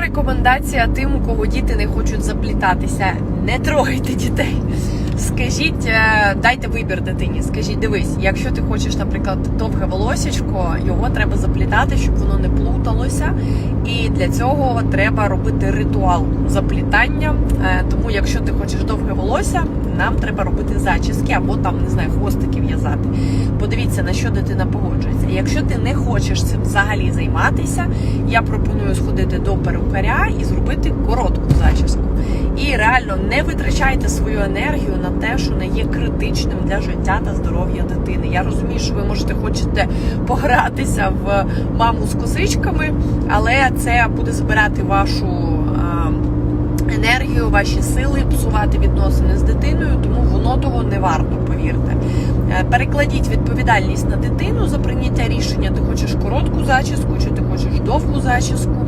Рекомендація тим, у кого діти не хочуть заплітатися, не трогайте дітей. Скажіть, е, дайте вибір дитині. Скажіть, дивись, якщо ти хочеш, наприклад, довге волосічко, його треба заплітати, щоб воно не плуталося. І для цього треба робити ритуал заплітання. Е, Тому, якщо ти хочеш довге волосся, нам треба робити зачіски або там не знаю, хвостики в'язати. Подивіться на що дитина погоджується. Якщо ти не хочеш цим взагалі займатися, я пропоную сходити до перукаря і зробити коротку зачіску. І реально не витрачайте свою енергію на те, що не є критичним для життя та здоров'я дитини. Я розумію, що ви можете хочете погратися в маму з косичками, але це буде збирати вашу. енергію, ваші сили, псувати відносини з дитиною, тому воно того не варто, повірте. Е, Перекладіть відповідальність на дитину за прийняття рішення. Ти хочеш коротку зачіску, чи ти хочеш довгу зачіску.